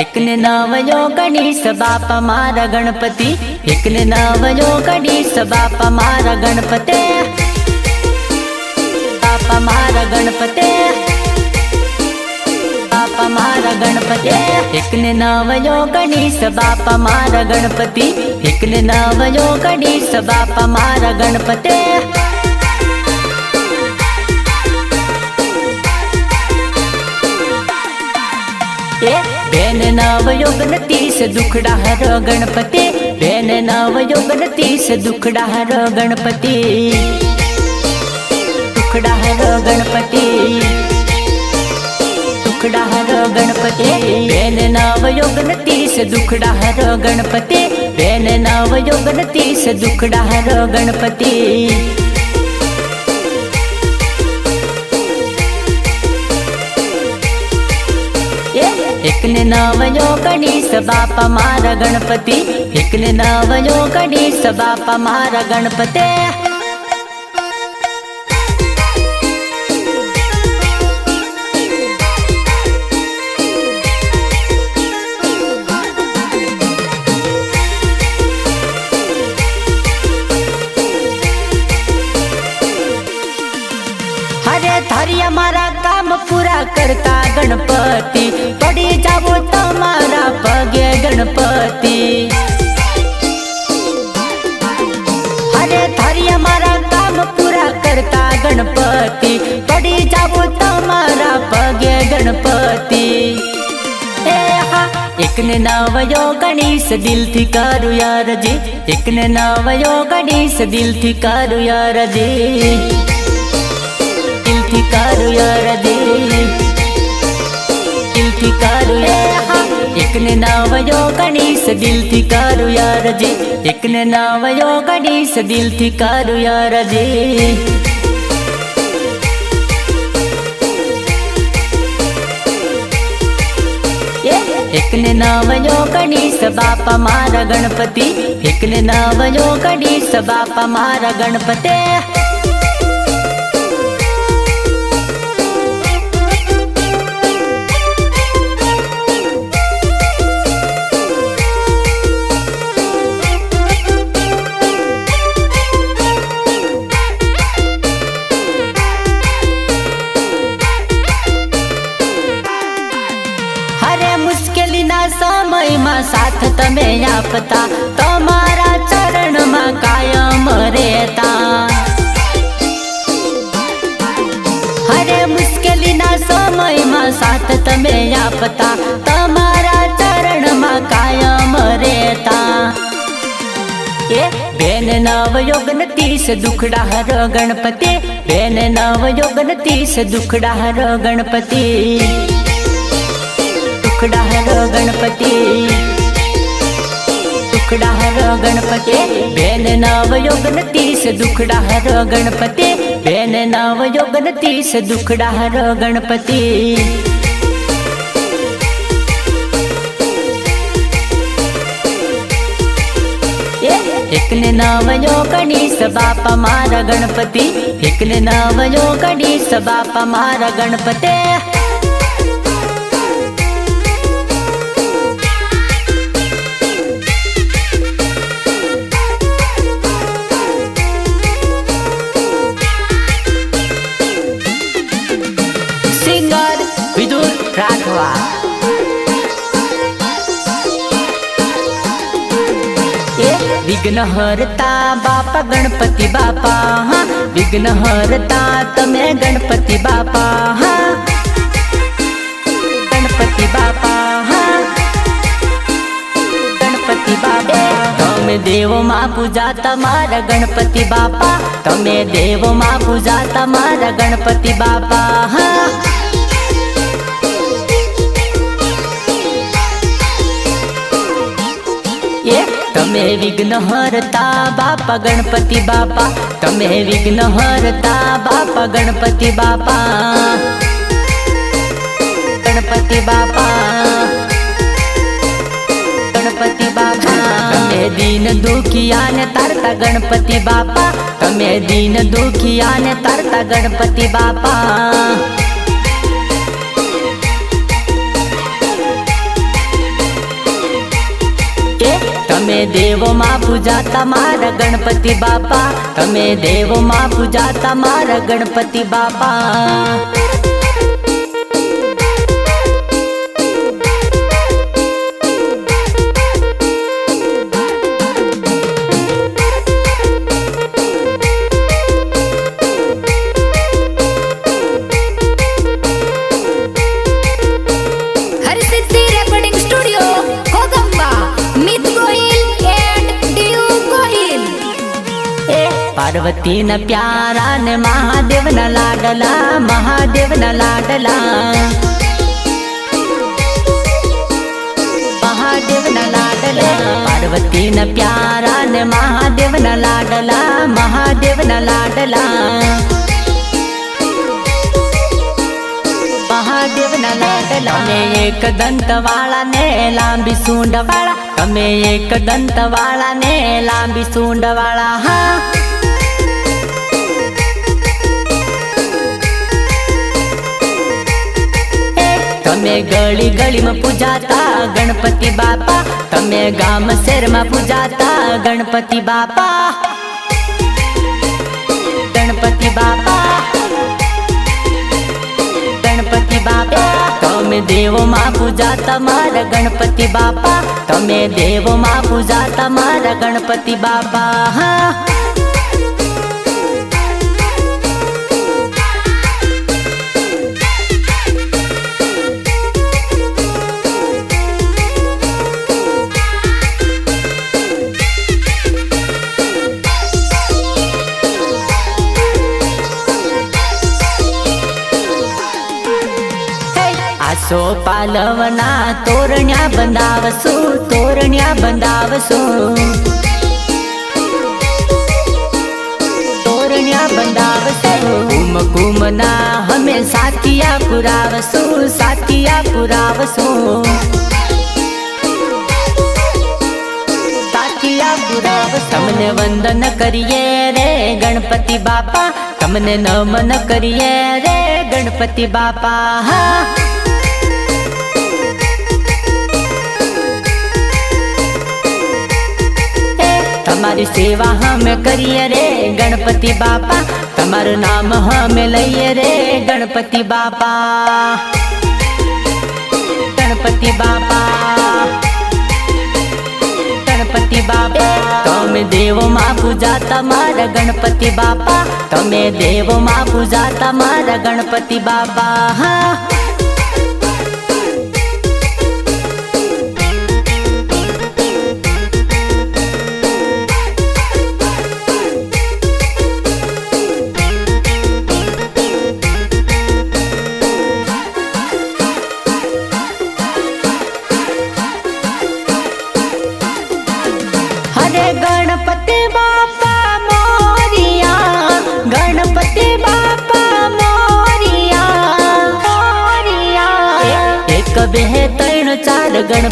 એકને નાવયો ગણેશ, બાપા મારા ગણપતિ. એકને નાવયો ગણેશ, બાપા મારા ગણપતે. બાપા મારા ગણપતે. બાપા મારા ગણપતિ. એકને નાવયો ગણેશ, બાપા મારા ગણપતિ. એકને નાવયો ગણેશ, બાપા મારા ગણપતે. એ બેન નાવ યોગન તીસ દુખડા હર ગણપતિ. બેન નાવ યોગન તીસ દુખડા હર ગણપતિ. દુખડા હર ગણપતિ. દુખડા હર ગણપતિ. બેન નાવ યોગન તીસ દુખડા હર ગણપતિ. બેન નાવ યોગન તીસ દુખડા હર ગણપતિ. એકને નાવયો ગણેશ બાપા મારા ગણપતિ. એકને નાવયો ગણેશ બાપા મારા ગણપતે. હરે ધરિયા મારા કામ પૂરા કરતા ગણપતિ પડી જાવો તમારા પગે ગણપતિ હરે ધરિયા મારા કામ પૂરા કરતા ગણપતિ પડી જાવો તમારા પગે ગણપતિ એ હા એકને નાવયો ગણેશ દિલથી કરું યારજી એકને નાવયો ગણેશ દિલથી કરું યારજી દિલથી કરું યારજી દિલથી કરું એકને નાવયો ગણેશ, દિલથી કરું યારજી એકને નાવયો ગણેશ, દિલથી કરું યારજી એકને નાવયો ગણેશ, બાપા મારા ગણપતિ. એકને નાવયો ગણેશ, બાપા મારા ગણપતે. આપતા તમારા ચરણમાં કાયમ રહેતા. હરે મુશ્કેલીના સમયમાં સાથ તમે આપતા, તમારા ચરણમાં કાયમ રહેતા. એ બેન નવયોગન તીસ દુખડા હર ગણપતિ. બેન નવયોગન તીસ દુખડા હર ગણપતિ. દુખડા હર ગણપતિ. દુખડા હર ગણપતે? બેન નવયોગન તીસ દુખડા હર ગણપતે? બેન નવયોગન તીસ દુખડા હર ગણપતિ? એકને નાવયો ગણેશ બાપા મારા ગણપતિ. એકને નાવયો ગણેશ બાપા મારા ગણપતે. વિઘ્ન હરતા બાપા ગણપતિ બાપા હા વિઘ્ન હરતા તમે ગણપતિ બાપા હા ગણપતિ બાપા હા ગણપતિ બાપા તમે દેવોમાં પૂજા તમારા ગણપતિ બાપા તમે દેવોમાં પૂજા તમારા ગણપતિ બાપા હા તમે વિઘ્ન હરતા બાપા ગણપતિ બાપા. તમે વિઘ્ન હરતા બાપા ગણપતિ બાપા. ગણપતિ બાપા. ગણપતિ બાપા. તમે દીન દુખિયાને તારતા ગણપતિ બાપા. તમે દીન દુખિયાને તારતા ગણપતિ બાપા. તમે દેવોમાં પૂજા તમારા ગણપતિ બાપા તમે દેવોમાં પૂજા તમારા ગણપતિ બાપા પાર્વતી ના પ્યારા ને મહાદેવ ના લાડલા મહાદેવ ના લાડલા. મહાદેવ ના લાડલા. પાર્વતી ના પ્યારા ને મહાદેવ ના લાડલા મહાદેવ ના લાડલા. મહાદેવ ના લાડલા. તમે એક દંત વાળા ને લાંબી સૂંઢ વાળા તમે એક દંત વાળા ને લાંબી સૂંઢ વાળા હા. તમે ગળી ગળીમાં પૂજાતા ગણપતિ બાપા તમે ગામ શહેરમાં પૂજાતા ગણપતિ બાપા ગણપતિ બાપા ગણપતિ બાપા તમે દેવોમાં પૂજા તમારા ગણપતિ બાપા તમે દેવોમાં પૂજા તમારા ગણપતિ બાપા હા આસો પાલવના તોરણ્યા બંધાવશું તોરણ્યા બંધાવશું. તોરણ્યા બંધાવશું. કુમ, કુમના હમે સાતિયા પુરાવશું સાતિયા પુરાવશું. સાતિયા પુરાવ તમને વંદન કરીએ રે ગણપતિ બાપા. તમને નમન કરીએ રે ગણપતિ બાપા. હા. તમારી સેવા અમે કરીએ રે ગણપતિ બાપા તમારું નામ અમે લઈએ રે ગણપતિ બાપા ગણપતિ બાપા ગણપતિ બાપા તમે દેવોમાં પૂજા તમારા ગણપતિ બાપા તમે દેવોમાં પૂજા તમારા ગણપતિ બાપા હા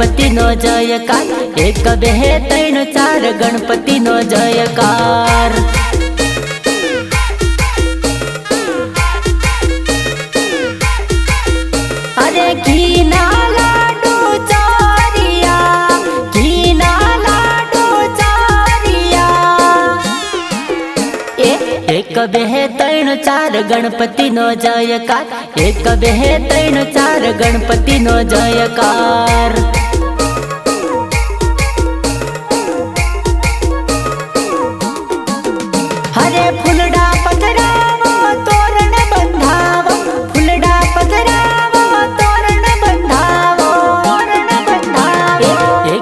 गणपति नो जयकार. एक बेहे तैन चार गणपति नो जयकार. एक तैन चार गणपति नो जयकार. एक बेहे तैन चार गणपति नो जयकार.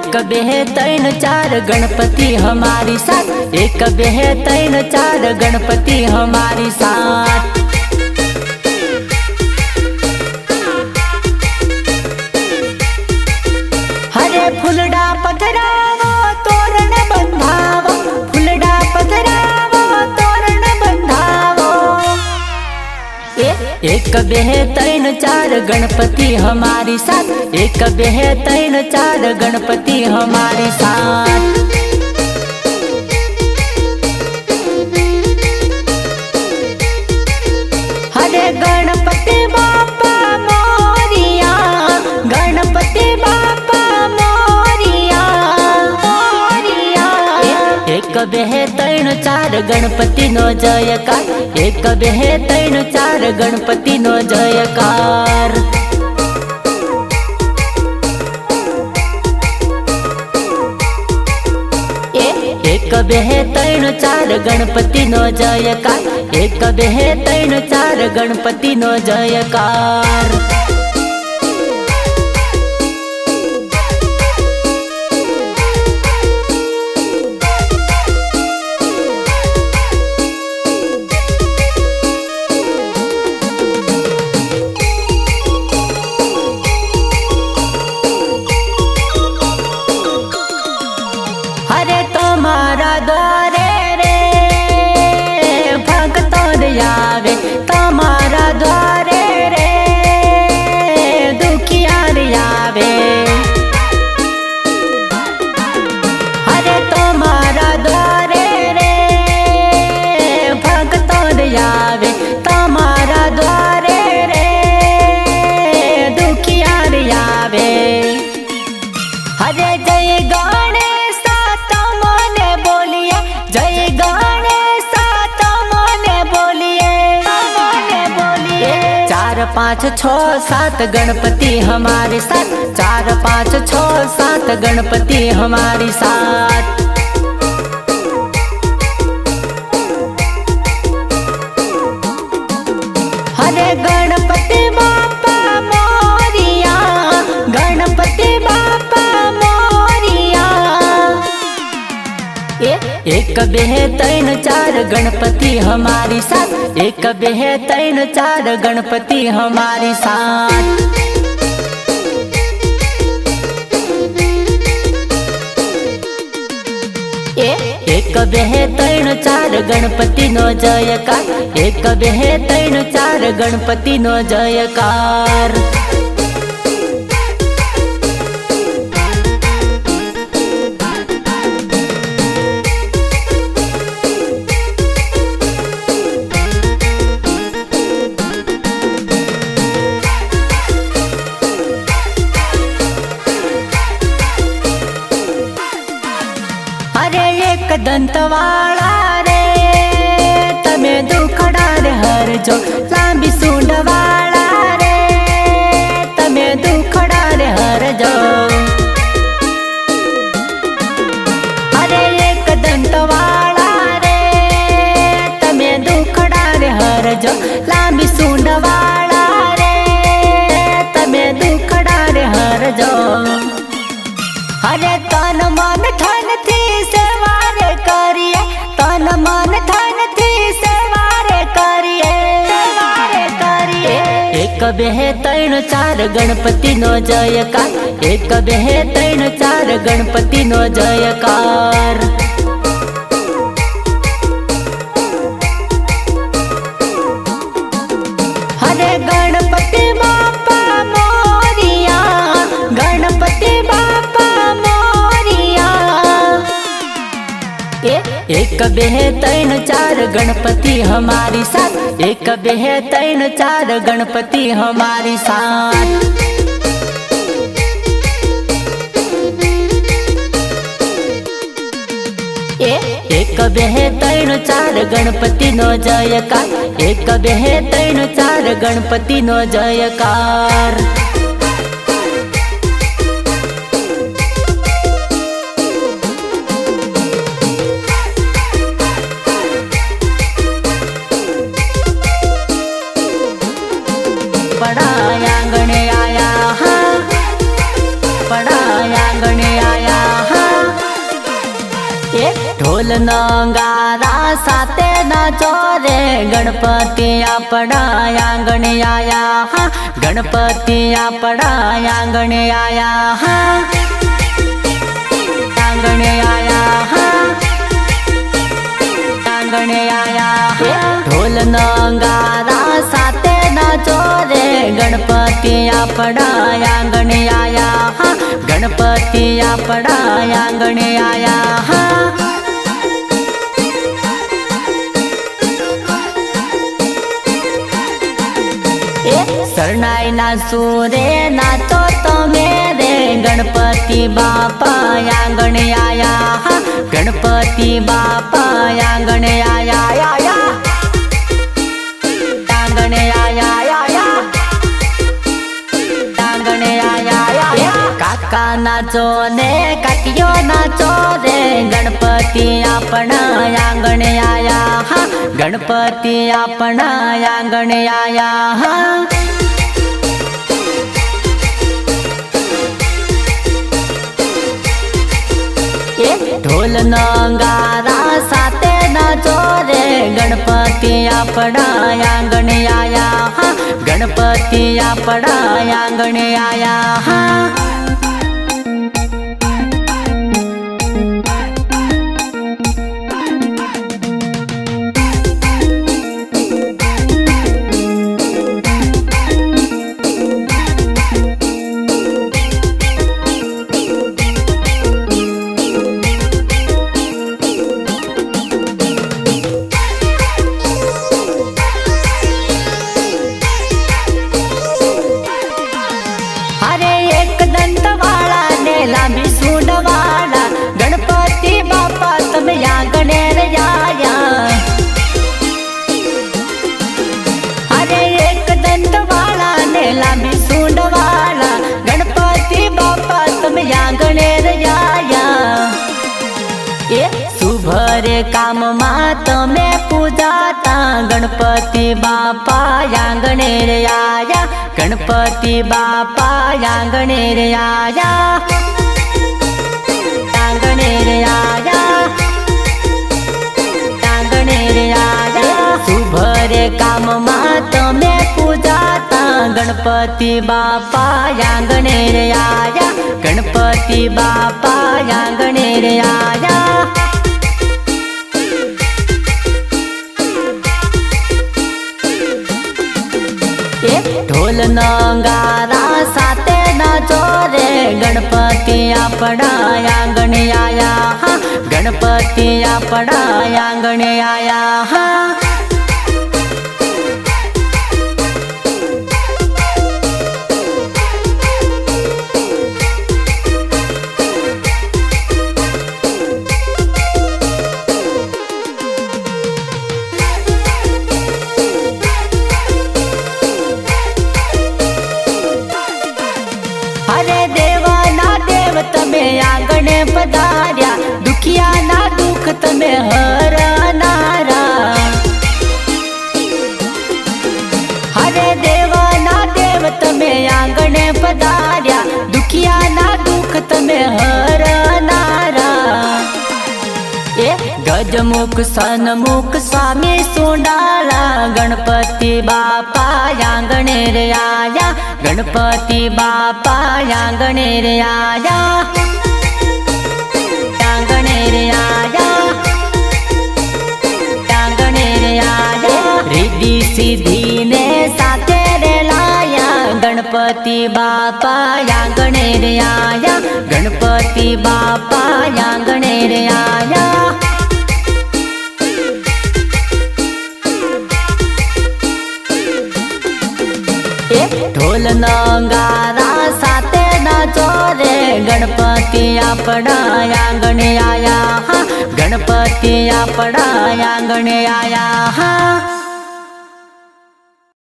एक बेहतरीन चार गणपति हमारी साथ। एक बेहतरीन चार गणपति हमारी साथ। हरे फुलडा पथरा एक बेहतरीन चार गणपति हमारी साथ। एक बेहतरीन चार गणपति हमारी साथ। बेहे तैण चार गणपति नो जयकार। एक बेहे तैण चार गणपति नो जयकार। एक बेहे तैण चार गणपति नो जयकार। एक बेहे तैण चार गणपति नो जयकार। छ सात गणपति हमारे साथ। चार पाँच छ सात गणपति हमारे साथ। हरे गणपति एक बेहे तैन चार गणपति हमारी साथ। एक बेहे तैन चार गणपति हमारी साथ। एक बेहे तैन चार गणपति नो जयकार। एक बेहे तैन चार गणपति नो जयकार। રે હરજો લાંબી સૂંઢવાળા રે તમે દુખડા રે હરજો અરે તન મન ઠનથી સેવારે કરીએ તન મન ઠનથી સેવારે કરીએ સેવારે કરીએ એક બે ત્રણ ચાર ગણપતિ નો જયકાર એક બે ત્રણ ચાર ગણપતિ નો જયકાર एक बेह तैन चार गणपति हमारी साथ। एक बेह तैन चार गणपति हमारी साथ। एक बेह तैन चार गणपति नो जयकार। एक बेह तैन चार गणपति नो जयकार। ઢોલ નગારા સાથે નાચો રે ગણપતિ આપણા આંગણે આયા હા ગણપતિ આપણા આંગણે આયા હા આંગણે આયા હા આંગણે આયા હા ઢોલ નગારા સાથે નાચો આપણા આંગણે આયા હા ગણપતિ આપણા આંગણે આયા શરણાઈ ના સુરે ના તો તમે રે, ગણપતિ બાપા આંગણે ગણપતિ બાપા આંગણે નાચો ને કાકીઓ નાચો રે ગણપતિ આપણા આંગણે આયા. ગણપતિ આપણા આંગણ આયા ઢોલ નંગારા સાથે નાચો રે ગણપતિ આપણા આંગણ આયા ગણપતિ આપણા આંગણ આયા કામમાં તમે પૂજાતા ગણપતિ બાપા આંગણે રે આયા. ગણપતિ બાપા આંગણે રે આયા. આંગણે રે આયા. આંગણે રે આયા શુભરે કામમાં તમે પૂજાતા ગણપતિ બાપા આંગણે રે આયા. ગણપતિ બાપા આંગણે રે આયા. ઢોલ નગારા સાથે નાચો રે ગણપતિ આપણા આંગણે આયા હા ગણપતિ આપણા આંગણે હા દુખિયાના દુઃખ તમે હરનારા. હરે દેવાના દેવ તમે આંગણે પધાર્યા. દુખિયાના દુઃખ તમે હરનારા. એ ગજમુખ સનમુખ સ્વામી સુંડાલા. ગણપતિ બાપા આંગણે રે આયા. ગણપતિ બાપા આંગણે રે આયા. ગણપતિ બાપા આંગણે રે આયા. ગણપતિ બાપા આંગણે રે આયા. ઢોલ નંગારા સાથે નાચો રે. ગણપતિ આપણા આંગણે આયા. હા, ગણપતિ આપણા આંગણે આયા. હા.